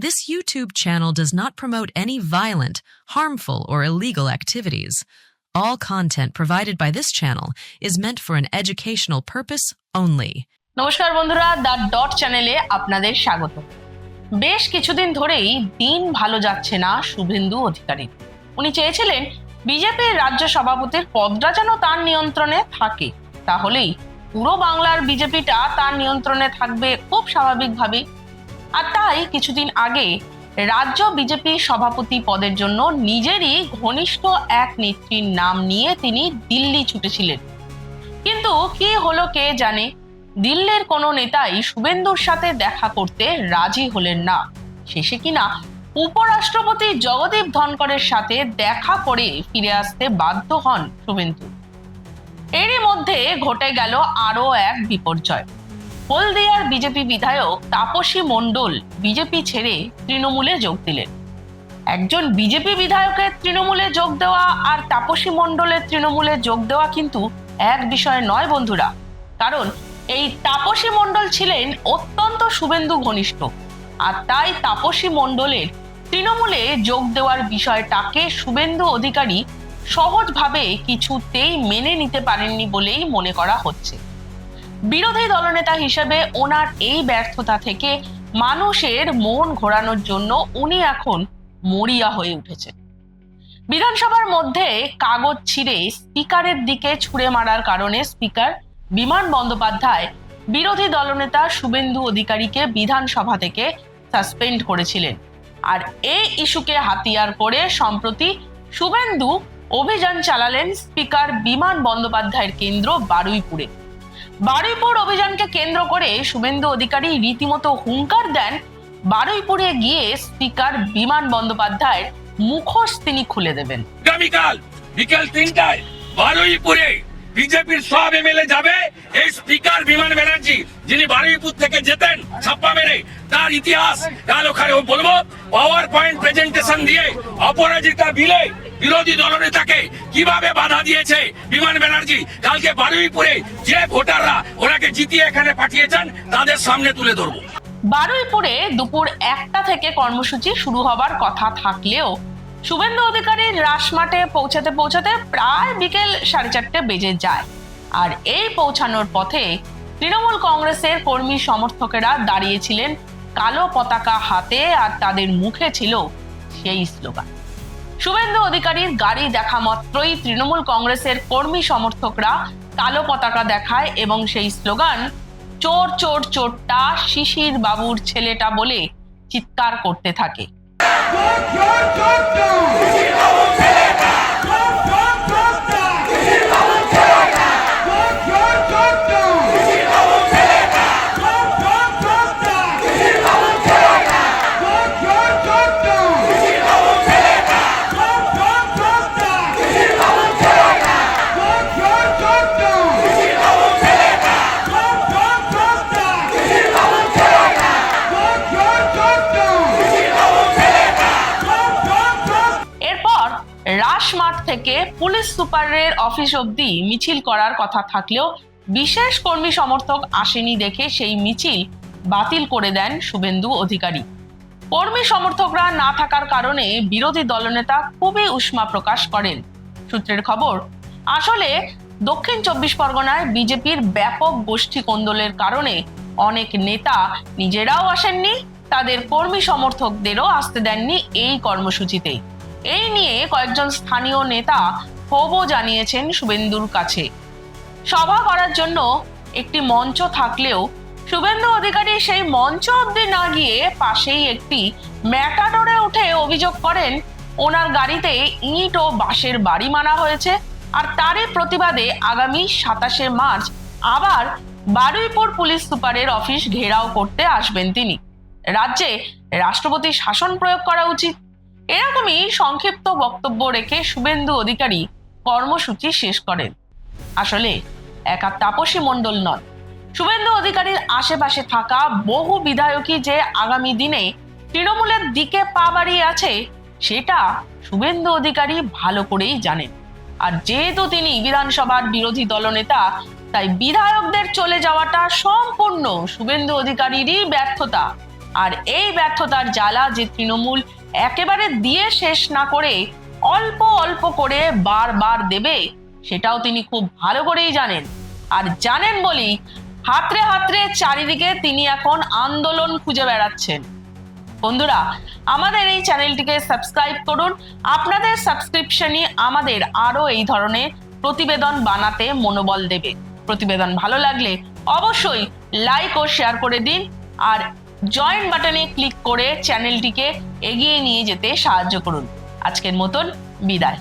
This YouTube channel does not promote any violent, harmful, or illegal activities. All content provided by this channel is meant for an educational purpose only. নমস্কার বন্ধুরা the dot চ্যানেলে আপনাদের স্বাগত বেশ কিছুদিন ধরেই দিন ভালো যাচ্ছে না শুভেন্দু অধিকারী উনি চেয়েছিলেন বিজেপির রাজ্য সভাপতির পদটা যেন তার নিয়ন্ত্রণে থাকে তাহলেই পুরো বাংলার বিজেপিটা তার নিয়ন্ত্রণে থাকবে খুব স্বাভাবিকভাবেই আর তাই কিছুদিন আগে রাজ্য বিজেপি সভাপতি পদের জন্য নিজেরই ঘনিষ্ঠ এক নেত্রীর নাম নিয়ে তিনি দিল্লি ছুটেছিলেন। কিন্তু কি হলো কে জানে? দিল্লির কোনো নেতাই শুভেন্দুর সাথে দেখা করতে রাজি হলেন না। শেষে কিনা উপরাষ্ট্রপতি জগদীপ ধনকরের সাথে দেখা করে ফিরে আসতে বাধ্য হন শুভেন্দু। এরই মধ্যে ঘটে গেল আরও এক বিপর্যয়। হলদিয়ার বিজেপি বিধায়ক তাপসী মণ্ডল বিজেপি ছেড়ে তৃণমূলে যোগ দিলেন। একজন বিজেপি বিধায়কের তৃণমূলে যোগ দেওয়া আর তাপসী মণ্ডলের তৃণমূলে যোগ দেওয়া কিন্তু এক বিষয় নয় বন্ধুরা। কারণ এই তাপসী মণ্ডল ছিলেন অত্যন্ত শুভেন্দু ঘনিষ্ঠ আর তাই তাপসী মণ্ডলের তৃণমূলে যোগ দেওয়ার বিষয়টাকে শুভেন্দু অধিকারী সহজভাবে কিছুতেই মেনে নিতে পারেননি বলেই মনে করা হচ্ছে। বিরোধী দলনেতা হিসেবে ওনার এই ব্যর্থতা থেকে মানুষের মন ঘোরানোর জন্য উনি এখন মরিয়া হয়ে উঠেছেন। বিধানসভার মধ্যে কাগজ ছিঁড়ে স্পিকারের দিকে ছুঁড়ে মারার কারণে স্পিকার বিমান বন্দ্যোপাধ্যায় বিরোধী দলনেতা শুভেন্দু অধিকারীকে বিধানসভা থেকে সাসপেন্ড করেছিলেন। আর এই ইস্যুকে হাতিয়ার করে সম্প্রতি শুভেন্দু অভিযান চালালেন স্পিকার বিমান বন্দ্যোপাধ্যায়ের কেন্দ্র বারুইপুরে। বারুইপুর অভিযানকে কেন্দ্র করে শুভেন্দু অধিকারী রীতিমতো হুঙ্কার দেন বারুইপুরে গিয়ে স্পিকার বিমান বন্দ্যোপাধ্যায়ের মুখোশ তিনি খুলে দেবেন। আগামীকাল বিকেল তিনটায় বারুইপুরে বিজেপির সব এমএলএ যাবে। এই স্পিকার বিমান ব্যানার্জি যিনি বারুইপুর থেকে যেতেন ছাপ্পা মেরে, তার ইতিহাস কাল ওখানে বলব পাওয়ার পয়েন্ট প্রেজেন্টেশন দিয়ে অপরাজিতা বিলে বিরোধী দলনেতাকে কীভাবে বাধা দিয়েছে বিমান ব্যানার্জি? কালকে বারুইপুরে যে ভোটাররা ওনাকে জিতিয়ে এখানে পাঠিয়েছেন, তাদের সামনে তুলে ধরবো। বারুইপুরে দুপুর একটা থেকে কর্মসূচি শুরু হবার কথা থাকলেও শুভেন্দু অধিকারীর রাসমাঠে পৌঁছাতে পৌঁছাতে প্রায় বিকেল সাড়ে চারটে বেজে যায়। আর এই পৌঁছানোর পথে তৃণমূল কংগ্রেসের কর্মী সমর্থকেরা দাঁড়িয়েছিলেন কালো পতাকা হাতে আর তাদের মুখে ছিল সেই স্লোগান। শুভেন্দু অধিকারীর গাড়ি দেখা মাত্রই তৃণমূল কংগ্রেসের কর্মী সমর্থকরা কালো পতাকা দেখায় এবং সেই স্লোগান, চোর চোর, চোরটা শিশির বাবুর ছেলেটা বলে চিৎকার করতে থাকে। এরপর রাসমাঠ থেকে পুলিশ সুপারের অফিস অবধি মিছিল করার কথা থাকলেও বিশেষ কর্মী সমর্থক আসেনি দেখে সেই মিছিল বাতিল করে দেন শুভেন্দু অধিকারী। কর্মী সমর্থকরা না থাকার কারণে বিরোধী দলনেতা খুবই উষ্মা প্রকাশ করেন। সূত্রের খবর, আসলে দক্ষিণ চব্বিশ পরগনায় বিজেপির ব্যাপক গোষ্ঠী কোন্দলের কারণে অনেক নেতা নিজেরাও আসেননি তাদের কর্মী সমর্থকদেরও আসতে দেননি এই কর্মসূচিতেই। এই নিয়ে কয়েকজন স্থানীয় নেতা ক্ষোভও জানিয়েছেন শুভেন্দুর কাছে। সভা করার জন্য একটি মঞ্চ থাকলেও শুভেন্দু অধিকারী সেই মঞ্চ অবধি না গিয়ে পাশেই একটি ম্যাটাডোরে উঠে অভিযোগ করেন, ওনার গাড়িতে ইট ও বাঁশের বাড়ি মারা হয়েছে আর তারই প্রতিবাদে আগামী সাতাশে মার্চ আবার বারুইপুর পুলিশ সুপারের অফিস ঘেরাও করতে আসবেন তিনি। রাজ্যে রাষ্ট্রপতি শাসন প্রয়োগ করা উচিত। এরকমই সংক্ষিপ্ত বক্তব্য রেখে শুভেন্দু অধিকারী কর্মসূচি শেষ করেন। আসলে একা তাপসী মণ্ডল নন। শুভেন্দু অধিকারীর আশেপাশে থাকা বহু বিধায়কই যে আগামী দিনে তৃণমূলের দিকে পা বাড়িয়ে আছে, সেটা শুভেন্দু অধিকারী ভালো করেই জানেন। আর যেহেতু তিনি বিধানসভার বিরোধী দলনেতা, তাই বিধায়কদের চলে যাওয়াটা সম্পূর্ণ শুভেন্দু অধিকারীরই ব্যর্থতা। আর এই ব্যর্থতার জ্বালা যে তৃণমূল একেবারে দিয়ে শেষ না করে অল্প অল্প করে বারবার দেবে, সেটাও তিনি খুব ভালো করেই জানেন। আর জানেন বলেই হাতরে হাতরে চারিদিকে তিনি এখন আন্দোলন খুঁজে বেড়াচ্ছেন। বন্ধুরা, আমাদের এই চ্যানেলটিকে সাবস্ক্রাইব করুন। আপনাদের সাবস্ক্রিপশনই আমাদের আরও এই ধরনের প্রতিবেদন বানাতে মনোবল দেবে। প্রতিবেদন ভালো লাগলে অবশ্যই লাইক ও শেয়ার করে দিন। আর জয়েন বাটনে ক্লিক করে চ্যানেলটিকে এগিয়ে নিয়ে যেতে সাহায্য করুন। আজকের মতন বিদায়।